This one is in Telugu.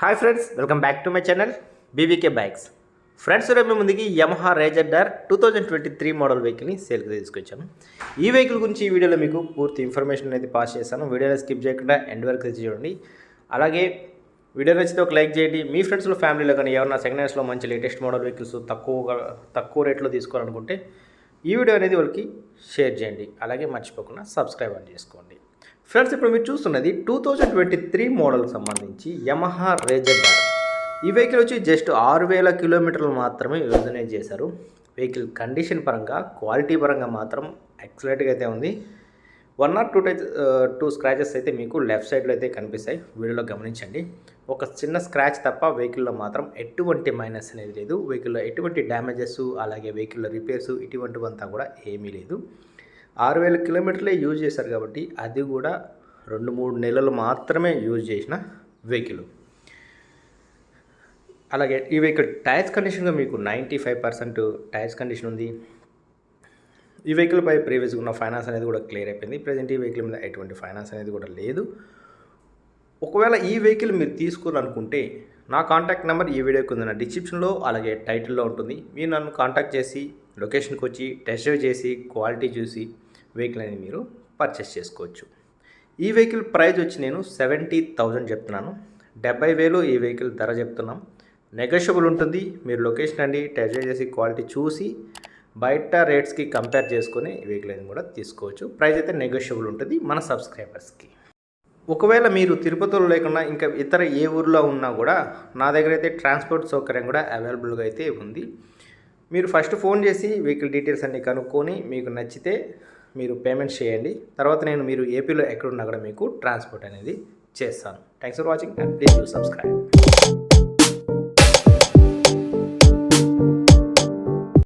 Hi friends welcome back to my channel BVK bikes friends రేపు మేము ముందుకి Yamaha RayZR two thousand twenty three model వెహికల్ని సేల్కి తీసుకొచ్చాను ఈ వెహికల్ గురించి ఈ వీడియోలో మీకు పూర్తి ఇన్ఫర్మేషన్ అనేది పాస్ చేశాను వీడియోలో స్కిప్ చేయకుండా ఎండ్ వరకు తెచ్చి చూడండి. అలాగే వీడియో నచ్చితే ఒక లైక్ చేయండి. మీ ఫ్రెండ్స్లో ఫ్యామిలీలో కానీ ఎవరైనా సెకండ్ హ్యాండ్స్లో మంచి లేటెస్ట్ మోడల్ వెహికల్స్ తక్కువగా తక్కువ రేట్లో తీసుకోవాలనుకుంటే ఈ వీడియో అనేది వాళ్ళకి షేర్ చేయండి. అలాగే మర్చిపోకుండా సబ్స్క్రైబ్ అని చేసుకోండి. ఫ్రెండ్స్ ఇప్పుడు మీరు చూస్తున్నది టూ థౌజండ్ ట్వంటీ త్రీ మోడల్కి సంబంధించి యమహా రేజర్ ఈ వెహికల్ వచ్చి జస్ట్ ఆరు వేల కిలోమీటర్లు మాత్రమే యోజన చేశారు. వెహికల్ కండిషన్ పరంగా క్వాలిటీ పరంగా మాత్రం ఎక్సలెంట్గా అయితే ఉంది. One or two type two scratches అయితే మీకు లెఫ్ట్ సైడ్లో అయితే కనిపిస్తాయి. వీడియోలో గమనించండి. ఒక చిన్న స్క్రాచ్ తప్ప వెహికల్లో మాత్రం ఎటువంటి మైనస్ అనేది లేదు. వెహికల్లో ఎటువంటి డ్యామేజెస్ అలాగే వెహికల్లో రిపేర్స్ ఇటువంటివంతా కూడా ఏమీ లేదు. ఆరు వేల కిలోమీటర్లే యూజ్ చేశారు కాబట్టి అది కూడా రెండు మూడు నెలలు మాత్రమే యూజ్ చేసిన వెహికల్. అలాగే ఈ వెహికల్ టైర్స్ కండిషన్గా మీకు ninety five percent tyres condition ఉంది. ఈ వెహికల్ పై ప్రీవియస్గా ఉన్న ఫైనాన్స్ అనేది కూడా క్లియర్ అయిపోయింది. ప్రజెంట్ ఈ వెహికల్ మీద ఎటువంటి ఫైనాన్స్ అనేది కూడా లేదు. ఒకవేళ ఈ వెహికల్ మీరు తీసుకోవాలనుకుంటే నా కాంటాక్ట్ నెంబర్ ఈ వీడియోకి ఉంది డిస్క్రిప్షన్లో అలాగే టైటిల్లో ఉంటుంది. మీరు నన్ను కాంటాక్ట్ చేసి లొకేషన్కి వచ్చి టెస్ట్ డ్రైవ్ చేసి క్వాలిటీ చూసి వెహికల్ అనేది మీరు పర్చేస్ చేసుకోవచ్చు. ఈ వెహికల్ ప్రైస్ వచ్చి నేను సెవెంటీ థౌజండ్ చెప్తున్నాను. డెబ్బై వేలు ఈ వెహికల్ ధర చెప్తున్నాం. నెగోషియబుల్ ఉంటుంది. మీరు లొకేషన్ అండి టెస్ట్ డ్రైవ్ చేసి క్వాలిటీ చూసి బయట రేట్స్కి కంపేర్ చేసుకొని ఈ వెహికల్ అనేది కూడా తీసుకోవచ్చు. ప్రైస్ అయితే నెగోషియబుల్ ఉంటుంది మన సబ్స్క్రైబర్స్కి. ఒకవేళ మీరు తిరుపతిలో లేకుండా ఇంకా ఇతర ఏ ఊర్లో ఉన్నా కూడా నా దగ్గర అయితే ట్రాన్స్పోర్ట్ సౌకర్యం కూడా అవైలబుల్గా అయితే ఉంది. మీరు ఫస్ట్ ఫోన్ చేసి వెహికల్ డీటెయిల్స్ అన్ని కనుక్కొని మీకు నచ్చితే మీరు పేమెంట్ చేయండి. తర్వాత నేను మీరు ఏపీలో ఎక్కడున్నా కూడా మీకు ట్రాన్స్పోర్ట్ అనేది చేస్తాను. Thanks for watching and please subscribe.